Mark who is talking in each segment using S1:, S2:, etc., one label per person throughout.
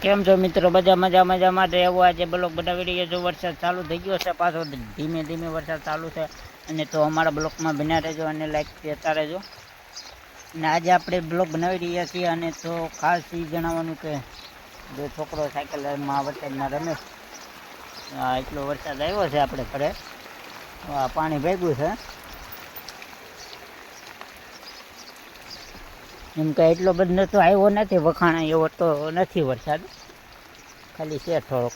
S1: કેમ છો મિત્રો? બધા મજા મજા માટે એવું આજે બ્લોક બનાવી રહ્યા જો વરસાદ ચાલુ થઈ ગયો છે પાછો. ધીમે ધીમે વરસાદ ચાલુ છે. અને તો અમારા બ્લોકમાં બન્યા રહેજો અને લાઈક દેતા રહેજો. અને આજે આપણે બ્લોક બનાવી રહ્યા છીએ અને તો ખાસ એ જણાવવાનું કે જો છોકરો સાયકલમાં વરસાદમાં રમે. એટલો વરસાદ આવ્યો છે આપણે ઘરે. પાણી ભેગું છે. એમ કે એટલો બધો તો આવ્યો નથી વખાણા, એવો તો નથી વરસાદ. ખાલી છે થોડોક.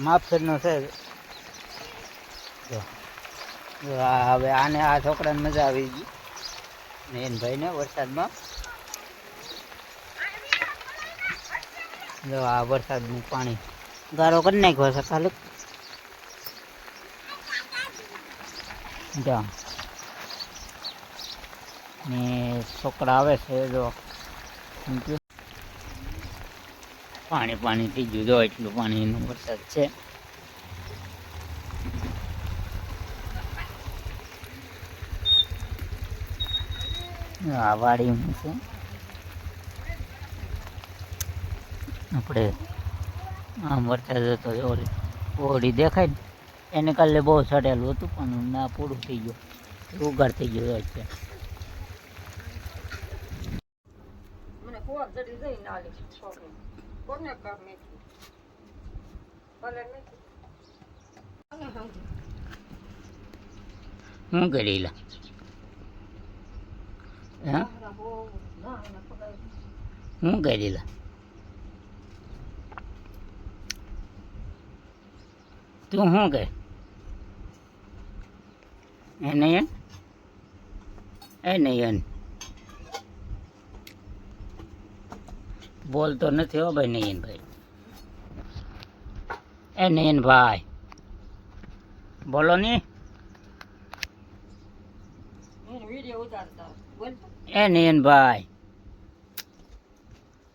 S1: માપસરનો છે. હવે આને આ છોકરાને મજા આવી ગઈ. ને એને ભાઈને વરસાદમાં. જો, આ વરસાદનું પાણી ગારો કરી નાખ્યો છે ખાલી. જો. ને છોકરા આવે છે જો. પાણી પાણી થઈ ગયું જો એટલું પાણીનો વરસાદ છે. આ વાડીમાં છે. આપણે આમ વરસાદ હતો ઓલી ઓળી દેખાય ને, એને કાલે બહુ સડેલું હતું પણ ના પૂરું થઈ ગયું. ઉગાડ થઈ ગયો અત્યારે
S2: કુવા જડી જઈ નાલી છોકરી કોને કામ મેથી ભલે મેથી અને સમજી
S1: હું કરી લા
S2: ના ના
S1: હું કરી લા તું શું કહે એ નહીં એ નહીં બોલતો નથી હો ભાઈ નયનભાઈ. એ નયનભાઈ. બોલો ને. એ નયનભાઈ.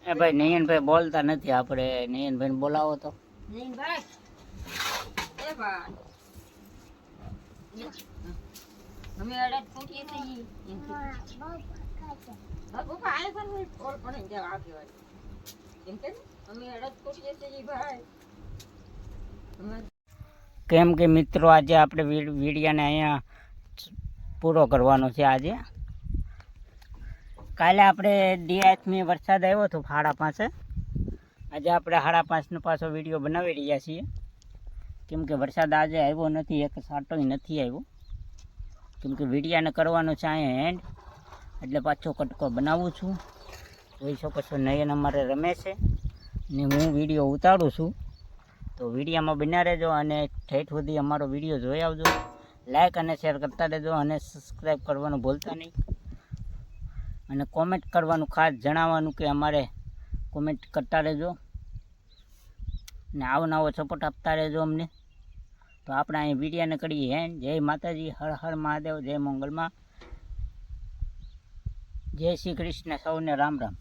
S1: એ ભાઈ નયનભાઈ બોલતા નથી આપણે. નયનભાઈને બોલાવો તો.
S2: નહીં ભાઈ એ ભાઈ. અમે
S1: કેમ કે મિત્રો, આજે આપણે વી- અહીંયા પૂરો કરવાનો છે આજે. કાલે આપણે ડીઆઈથમી વરસાદ આવ્યો હતો હાડા પાસે આજે આપણે હાડા પાંચનો પાછો વીડિયો બનાવી રહ્યા છીએ. કેમ કે વરસાદ આજે આવ્યો નથી, એક સાટો નથી આવ્યો. કેમ કે વિડીયાને કરવાનો છે અહીંયા એન્ડ એટલે પાછો કટકો બનાવું છું. જોઈ શકો છો નયન અમારે રમે છે ને હું વીડિયો ઉતારું છું. તો વિડીયામાં બન્યા રહેજો અને ઠેઠ સુધી અમારો વીડિયો જોઈ આવજો. લાઈક અને શેર કરતા રહેજો અને સબસ્ક્રાઈબ કરવાનું ભૂલતા નહીં. અને કોમેન્ટ કરવાનું ખાસ જણાવવાનું કે અમારે કોમેન્ટ કરતા રહેજો. ને આવો નવો સપોર્ટ આપતા રહેજો અમને. તો આપણે અહીં વિડીયાને કરીએ હે. જય માતાજી, હર હર મહાદેવ, જય મંગલમાં. જય શ્રી કૃષ્ણ, સૌને રામ રામ.